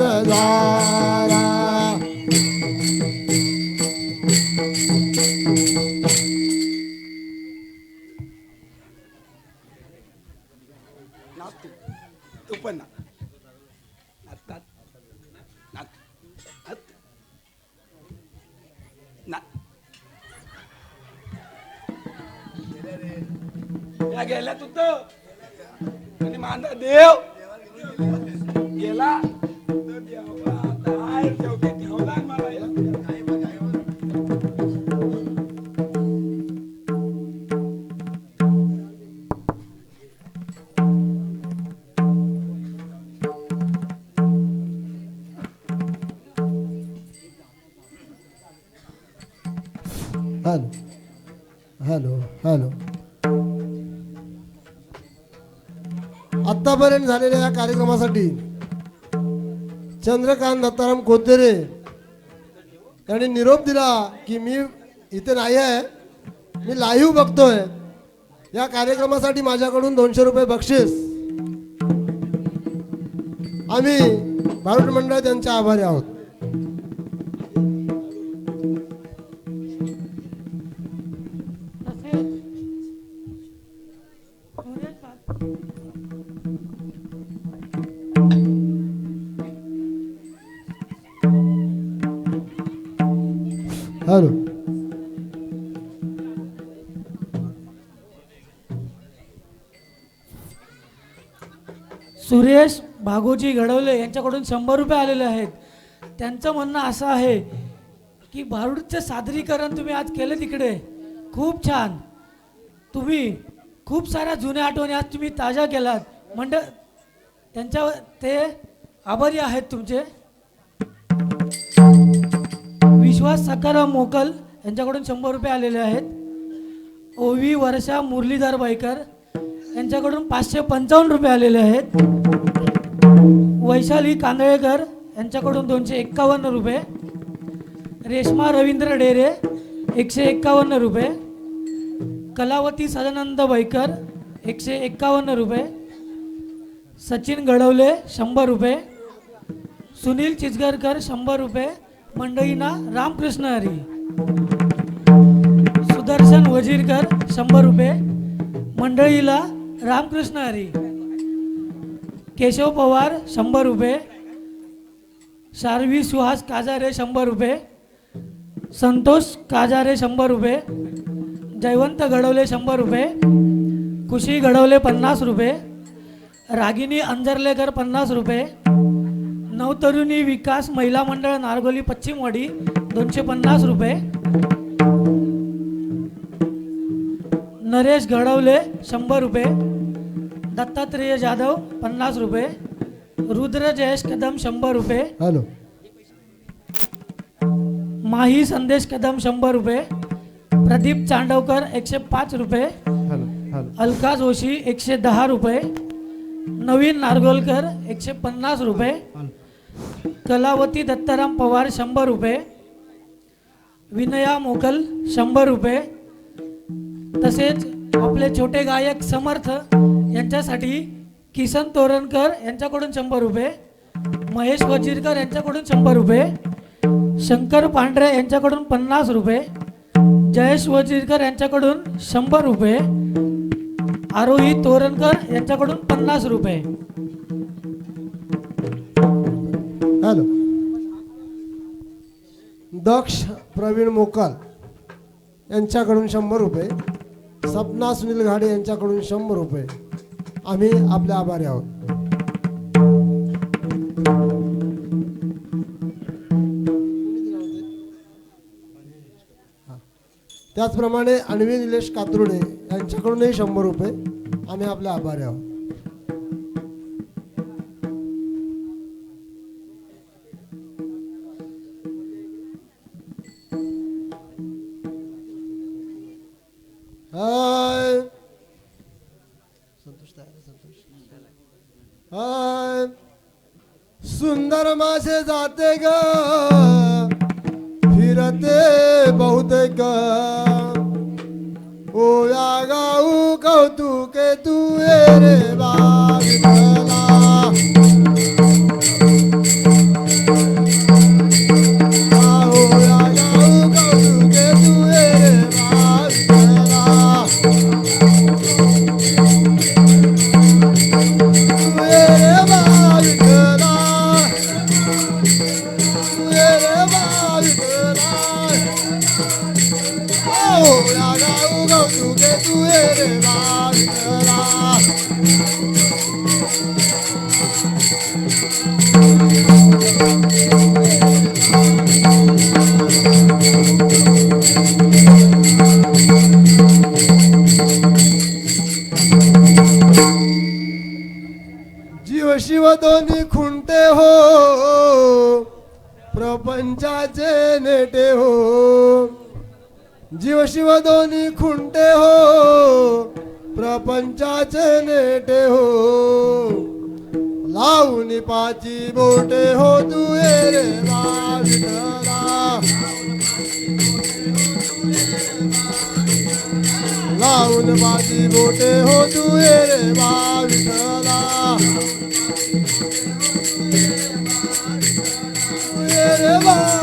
The Bala. आतापर्यंत झालेल्या या कार्यक्रमासाठी चंद्रकांत दत्ताराम कोतेरे यांनी निरोप दिला की मी इथे नाही आहे. मी लाईव्ह बघतोय. या कार्यक्रमासाठी माझ्याकडून दोनशे रुपये बक्षीस. आम्ही भारत मंडळ त्यांचे आभारी आहोत. नागोजी घडवले यांच्याकडून शंभर रुपये आलेले आहेत. त्यांचं म्हणणं असं आहे की भारूडचं सादरीकरण तुम्ही आज केलं तिकडे. खूप छान. तुम्ही खूप साऱ्या जुन्या आठवणी आज तुम्ही ताज्या केलात. मंड त्यांच्या ते आभारी आहेत तुमचे. विश्वास सकाराम मोकल यांच्याकडून शंभर रुपये आलेले आहेत. ओवी वर्षा मुरलीधर बाईकर यांच्याकडून पाचशे पंचावन्न रुपये आलेले आहेत. वैशाली कांदळेकर यांच्याकडून दोनशे एक्कावन्न रुपये. रेश्मा रवींद्र डेरे एकशे एक्कावन्न रुपये. कलावती सदानंद बाईकर एकशे एक्कावन्न रुपये. सचिन घडवले शंभर रुपये. सुनील चिचगरकर शंभर रुपये. मंडईना रामकृष्ण हरी. सुदर्शन वजीरकर शंभर रुपये. मंडळीला रामकृष्ण हरी. केशव पवार शंभर रुपये. शार्वी सुहास काजारे शंभर रुपये. संतोष काजारे शंभर रुपये. जयवंत घडवले शंभर रुपये. खुशी घडवले पन्नास रुपये. रागिनी अंजर्लेकर पन्नास रुपये. नवतरुणी विकास महिला मंडळ नारगोली पश्चिमवाडी दोनशे पन्नास रुपये. नरेश घडवले शंभर रुपये. दत्तात्रेय जाधव पन्नास रुपये. रुद्र जयेश कदम शंभर रुपये. हॅलो. माही संदेश कदम शंभर रुपये. प्रदीप चांडवकर एकशे पाच रुपये. Hello hello. अलका जोशी एकशे दहा रुपये. नवीन नारगोलकर एकशे पन्नास रुपये. कलावती दत्ताराम पवार शंभर रुपये. विनया मोकल शंभर रुपये. तसेच आपले छोटे गायक समर्थ यांच्यासाठी किसन तोरणकर यांच्याकडून शंभर रुपये महेश वजीरकर यांच्याकडून शंभर रुपये शंकर पांढरे यांच्याकडून पन्नास रुपये जयेश वजीरकर यांच्याकडून शंभर रुपये आरोही तोरणकर यांच्याकडून पन्नास रुपये. हॅलो. दक्ष प्रवीण मोकाल यांच्याकडून शंभर रुपये सपना सुनील घाडे यांच्याकडून शंभर रुपये. आम्ही आपले आभारी आहोत. त्याचप्रमाणे अण्वी निलेश कात्रुडे यांच्याकडूनही शंभर रुपये आम्ही आपले आभारी आहोत. हाय संतोष तयार आहे, संतोष हाय सुंदर मासे जाते ग. फिरते बहुतेक. ओया गाऊ कौतुके तू रे बा. पंचाचे नेटे हो. जीवशिव दोन्ही खुंटे हो. प्रपंचाचे नेटे हो. लावून पाची बोटे हो तू रे लावून पाची बोटे हो तू रे बा Lord.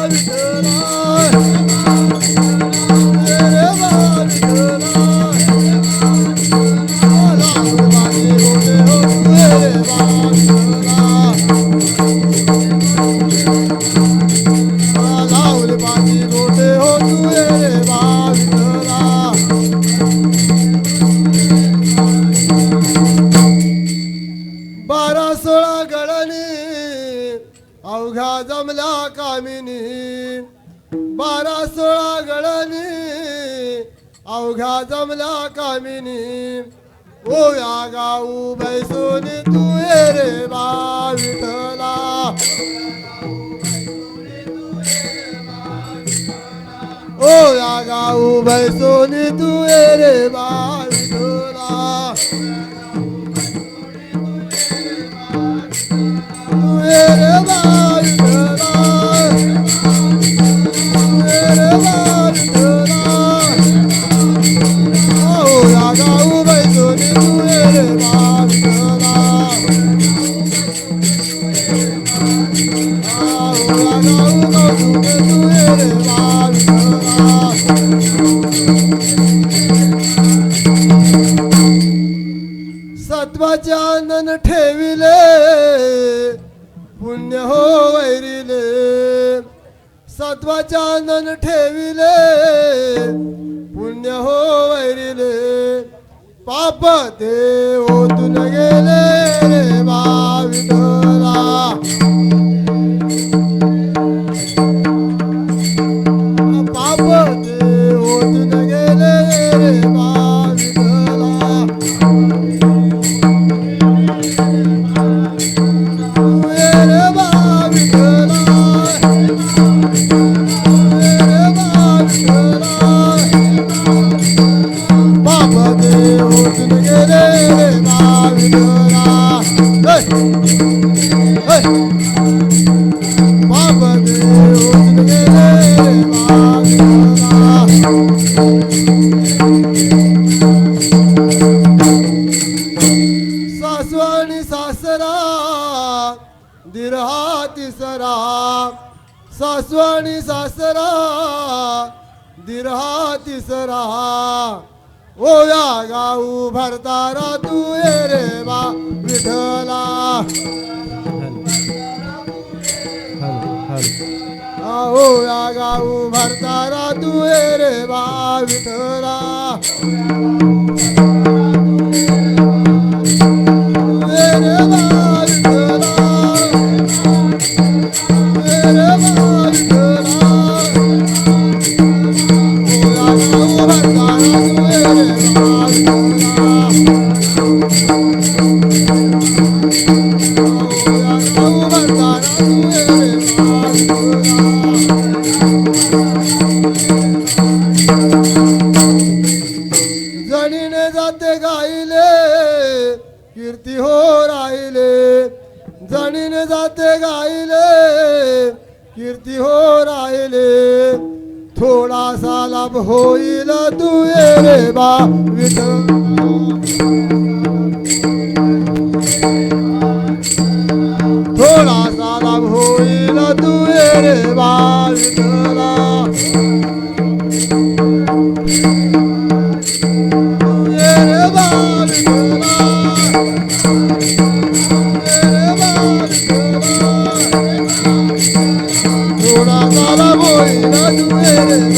哎。हो या गाऊ भरतारा तू रे बा Vitthala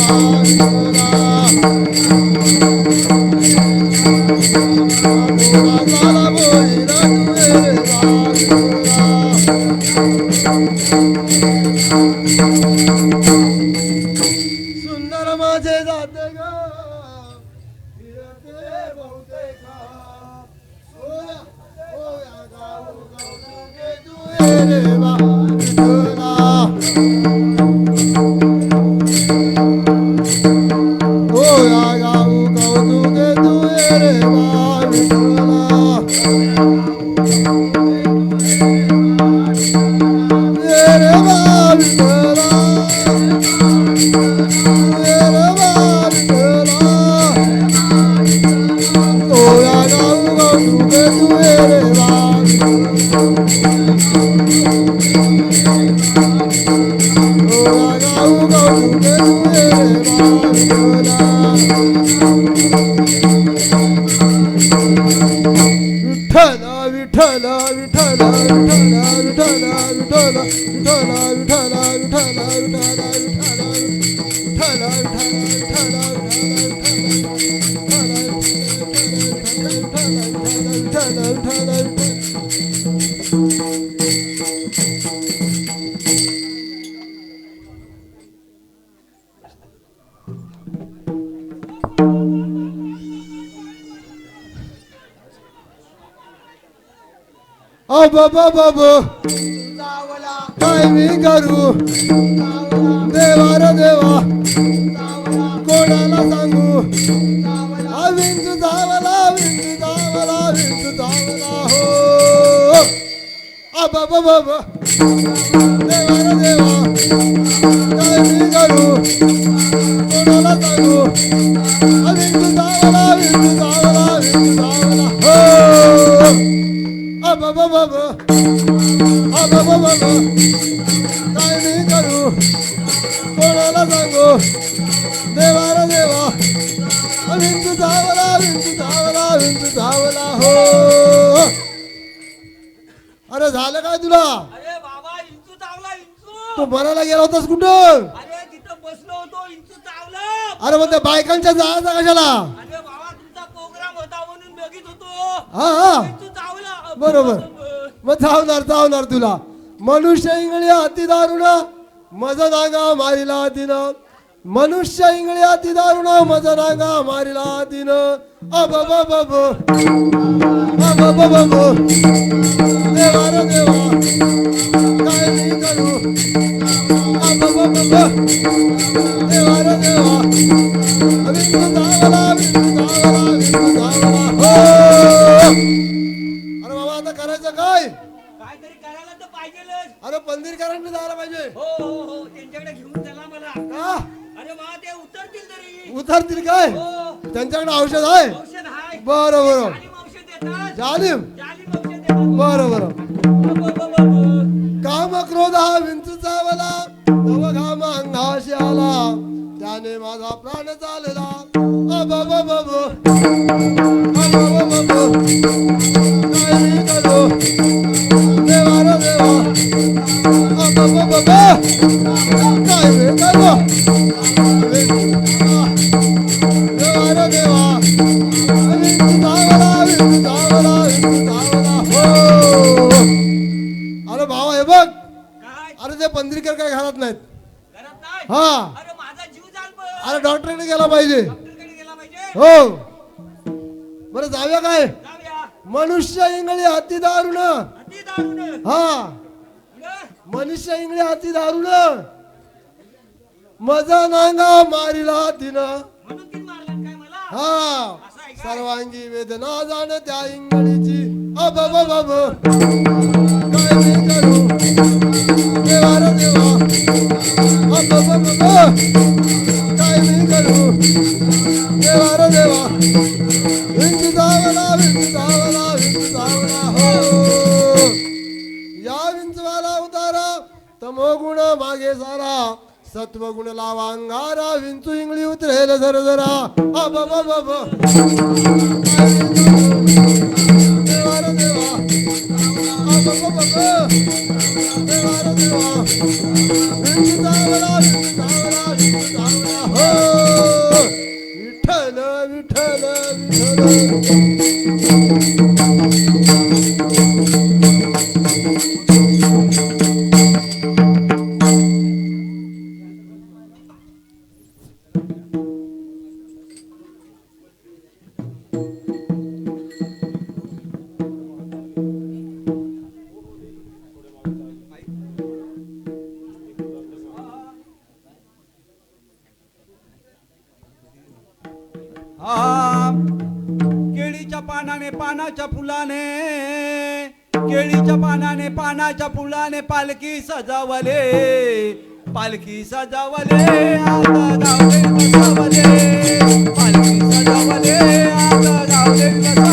Thank you. Oh, I go, go, go, go, go, go, go, go, बाबू. काय मी करू देवा रे देवा. कोणाला सांगू? आ धावला विंचू धावला विंचू धावला हो. अब अब देवा रे देवा. काय मी करू कोणाला सांगू? आ धावला विंचू सांगू देवा रे देवा. विंचू धावला विंचू धावला विंचू धावला हो. अरे झालं काय तुला? अरे बाबा इंचू चावला इंचू. तू मरायला गेला होतास कुठं? अरे तिथं बसलो होतो इंचू चावलं. अरे मग त्या बायकांच्या जायचा कशाला? अरे बाबा तुमचा प्रोग्राम होता म्हणून बघित होतो. हा हा. इंचू चावला. बरोबर. मग चावणार चावणार तुला. मनुष्य इंगळी हाती दारुण मज नागा मारिला हातीनं मनुष्य इंगळ्या अति दारुण मज रागा मारिला दिन अरे बाबा आता करायचं काय? काहीतरी करायला तर अरे झालं पाहिजे. हो हो हो. त्यांच्याकडे घेऊन उतरतील काय? त्यांच्याकडे औषध आहे? औषध हाय बरं बरं. जालिम बर देतात काम क्रोध हा विंचूचा मला तव आला. त्याने माझा प्राण चालला. मजा नांगा मारिला तिनं. हा? सर्वांगी वेदना जाण त्या इंगळीची अब अब अब देवा रे देवा. अब अब अब अब. काय मी करू देवा रे देवा. विंचू चावला विंचू चावला विंचू चावला हो. या विंचवाला उतारा तमो गुण मागे सारा. सत्वगुण लावा अंगारा विंचू इंगळी उतरेल जर जरा अब अब अब अब. विठ्ठल. केळीच्या पानाने पानाच्या फुलाने पालखी सजावले. पालखी सजावले आता गावले बसवले पालखी सजावले आता गावले बसवले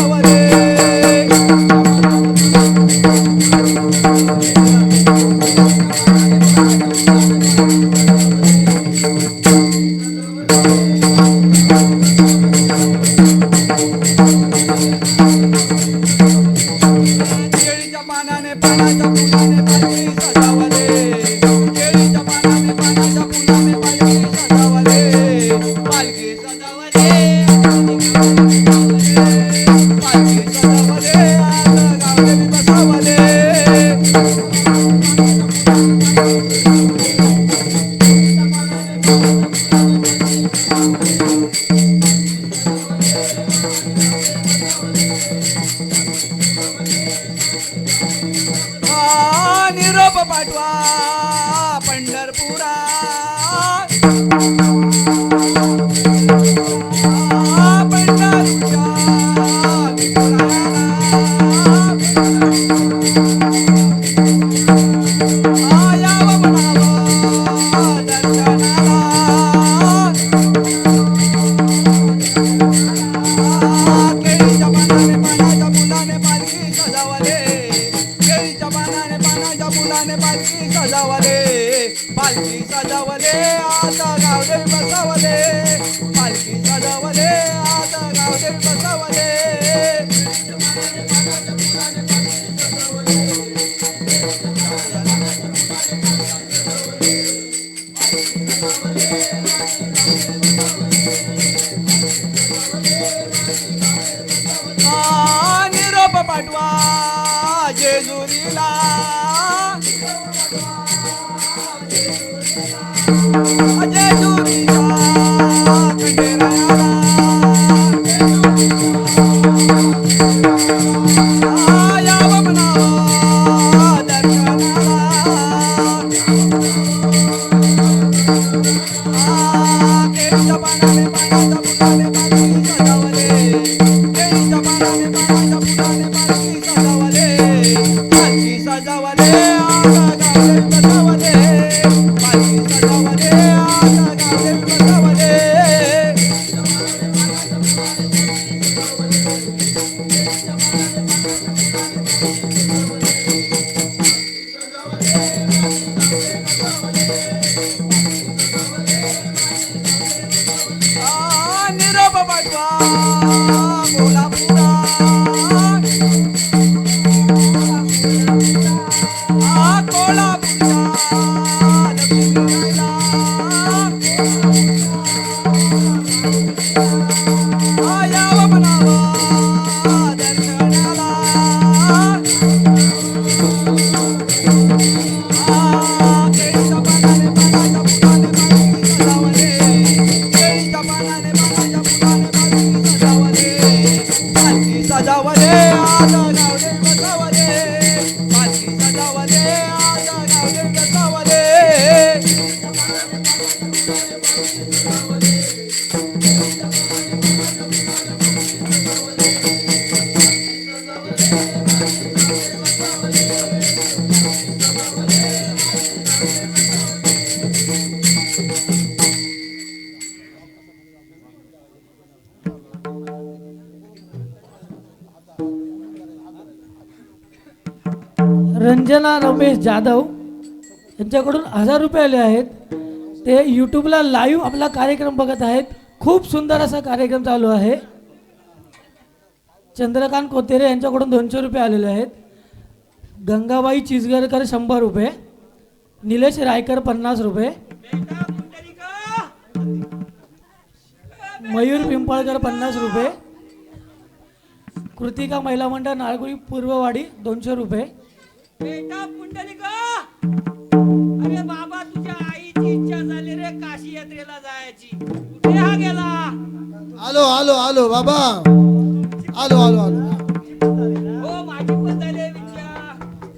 निरोप Thank you. रंजना रमेश जाधव यांच्याकडून हजार रुपये आले आहेत. ते यूट्यूबला लाईव्ह आपला कार्यक्रम बघत आहेत. खूप सुंदर असा कार्यक्रम चालू आहे. चंद्रकांत कोतेरे यांच्याकडून दोनशे रुपये आलेले आहेत. गंगाबाई चिजगरकर शंभर रुपये. निलेश रायकर पन्नास रुपये. मयूर पिंपळकर पन्नास रुपये. कृतिका महिला मंडळ नाळगुळी पूर्ववाडी दोनशे रुपये. बेटा पुंडलिका अरे बाबा तुझ्या आईची इच्छा झाली रे काशी यात्रेला जायची. कुठे हा गेला? आलो आलो आलो बाबा. आलो आलो आलो. हो माझी पण झाली आहे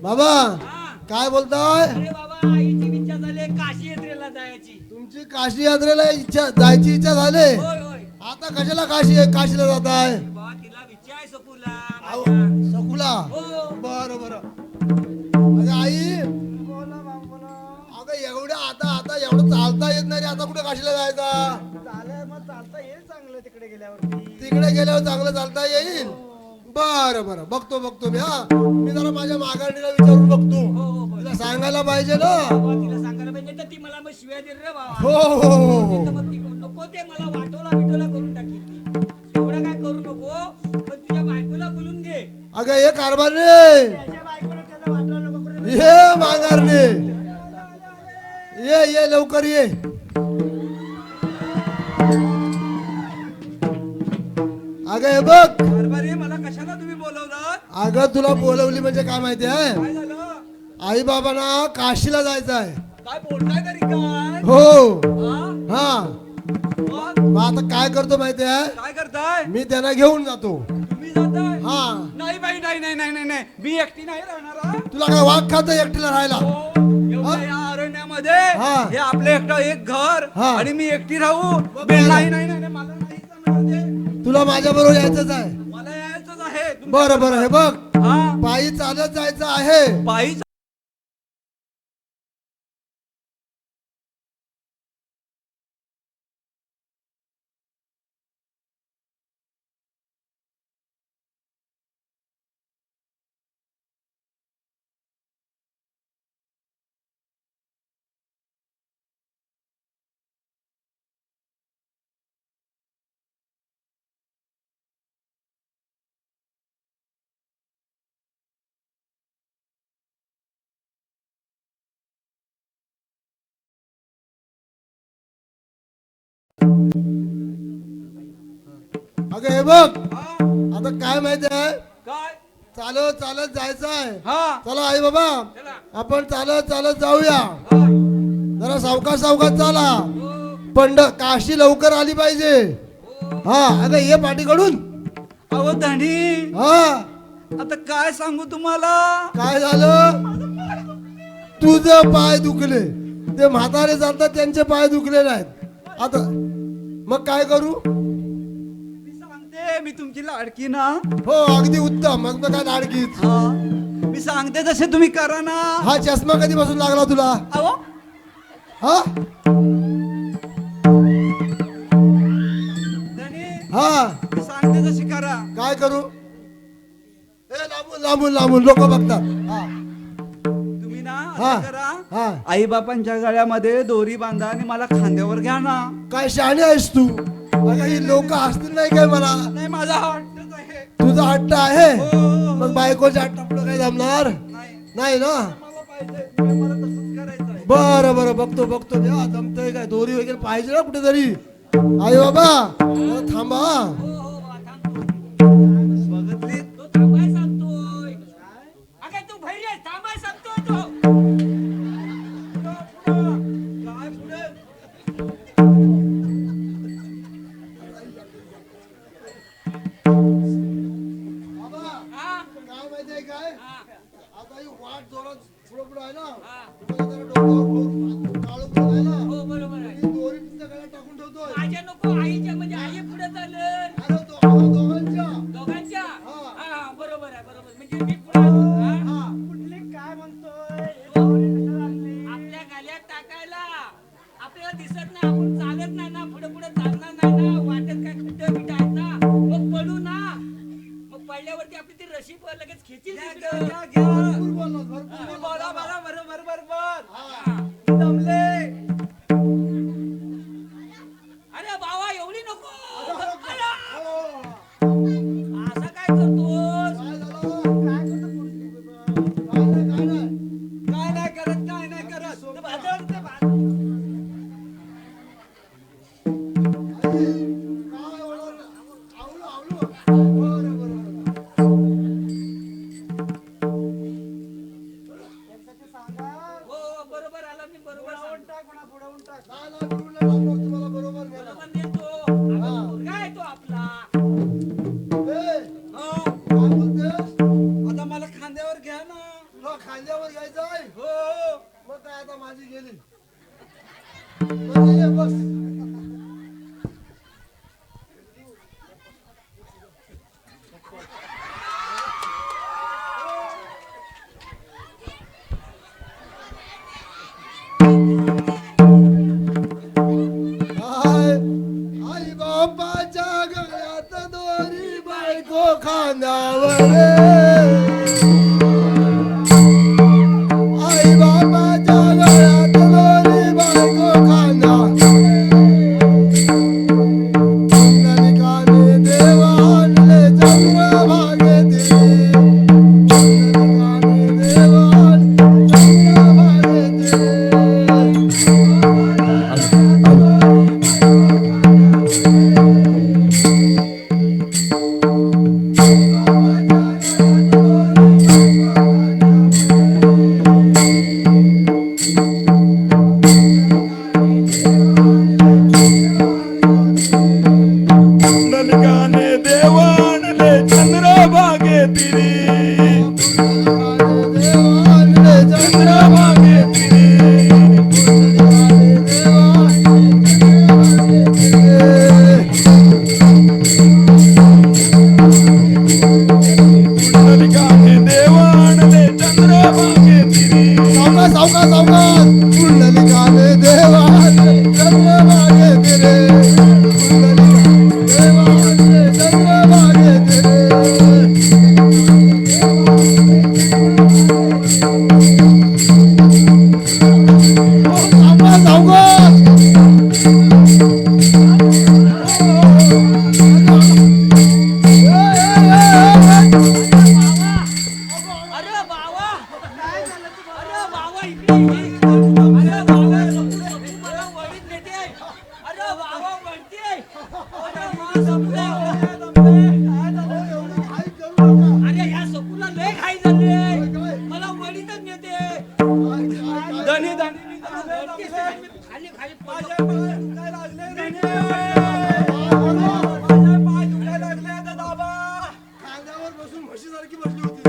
बाबा हा. काय बोलताय? अरे बाबा आईची इच्छा झाली आहे काशी यात्रेला जायची. तुमची काशी यात्रेला इच्छा जायची इच्छा झाली? होय होय. आता कशाला काशी काशीला जाताय? बाबा तिला आहो, माझ्या. सकुला? हो. बर बर. अगं आई. अगं एवढ्या आता आता एवढं चालता येत नाही रे. आता कुठे काशीला जायचा? चालेल मग चालता येईल चांगलं तिकडे गेल्यावरती तिकडे गेल्यावर चांगलं चालता येईल? बर बर. बघतो बघतो मी हा. मी जरा माझ्या मागाणीला विचारून बघतो. हो, हो. तिला सांगायला पाहिजे ना. बाबा, तिला सांगायला पाहिजे. तर ती मला मग शिव्या देईल रे बाबा. हो हो हो हो. तर मग ती नको ते मला वाटोला बिटोला करून टाकी ती. एवढं काय करू नको. पण तुझ्या बायकोला बोलून घे. अगं हे कारभार रे. त्याच्या बायकोला त्याला वाटलं नको. करू. ये माघारणे ये ये लवकर ये। अगं हे बघ। कारभारी मला कशाला तुम्ही बोलवलं? अगं तुला बोलवली म्हणजे काय माहिती आहे? काय झालं? आई बाबांना काशीला जायचं आहे. काय बोलताय तरी काय? हो. हा? हा. मग? मग आता काय करतो माहिती आहे? काय करताय? मी त्यांना घेऊन जातो. तुम्ही जाताय हा. नाही बाई नाही नाही नाही नाही नाही. मी एकटी नाही राहणार हा. तुला काय वाघ खात एकटीला राहायला? हो, एवढ्या या अरण्यामध्ये हा. हे आपलं एकटं एक घर हा. आणि मी एकटी राहू. नाही नाही नाही नाही, मला नाही जमणार ते. तुला माझ्या बरोबर यायचंच आहे. मला यायचंच आहे. तुम- बरं बरं हे बघ. हा. पायी चालत जायचं आहे. पायी अगं हे बघ. हा, आता काय माहिती आहे? काय? चालत चालत जायचं आहे. हा. चला आई बाबा चला. आपण चालत चालत जाऊया. हा. जरा सावकाश सावकाश चाला. पंड काशी लवकर आली पाहिजे. हा अगं ये पाठीकडून. अहो धनी. हा. आता काय सांगू तुम्हाला? काय झालं? तुझं पाय दुखले. ते म्हातारे चालतात त्यांचे पाय दुखले नाहीत. आता मग काय करू? मी तुमची लाडकी ना? हो अगदी उत्तम. मग तर काय लाडकीच. हा. मी सांगते जसे तुम्ही करा ना. हा चष्मा कधीपासून लागला तुला? अहो. हा? धनी हा. मी सांगते जशी करा. काय करू? ए लांबून लांबून लांबून. लोक बघतात. हा. तुम्ही ना हा. करा. हा. आई बापांच्या गळ्यामध्ये दोरी बांधा आणि मला खांद्यावर घ्या ना. काय शहाणी आहेस तू? ही लोक हसतील नाही काय मला? नाही माझा हा हट्टच आहे. तुझा हट्ट आहे? हो, मग बायकोच्या हट्ट पुढे काय जमणार? नाही. नाही ना? मला पाहिजे. मला तसंच करायचं आहे. बरं बरं बघतो बघतो. हा जमतंय काय? दोरी वगैरे पाहिजे ना कुठेतरी. आई बाबा जरा थांबा. हा. हो. हा. आता ही वाट जोरात पुढं पुढं आहे ना? हा. तुम्हाला जरा आहे ना? हो बरोबर आहे. ही दोरी तुमच्या गळ्यात टाकून ठेवतोय. माझ्या नको आईच्या म्हणजे आई पुढे चालेल. अरे दोघांच्या. दोघांच्या? हा. हा हा, बरोबर आहे बरोबर. म्हणजे मी पुढे बोललास. बोला बोला बरोबर अरे बाबा एवढी नको. अरे, हो. असं काय करतोस? काय झालं? काय नाही, काय नाही. काय नाही करत काय नाही करत. काय సౌక సౌక సౌక ఉండని కాదే దేవా Başınızdaki başına bakın.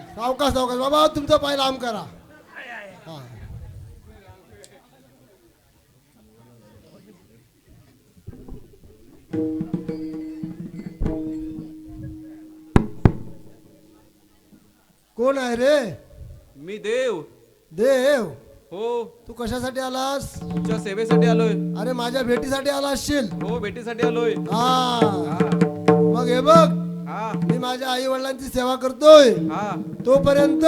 सावकाश सावकाश बाबा तुमचा पाय लांब करा. हा. कोण आहे रे? मी देव. देव? हो. तू कशासाठी आलास? तुमच्या सेवेसाठी आलोय. अरे माझ्या भेटीसाठी आला असशील. हो भेटीसाठी आलोय. हा. मग हे बघ. मी माझ्या आई वडिलांची सेवा करतोय. तोपर्यंत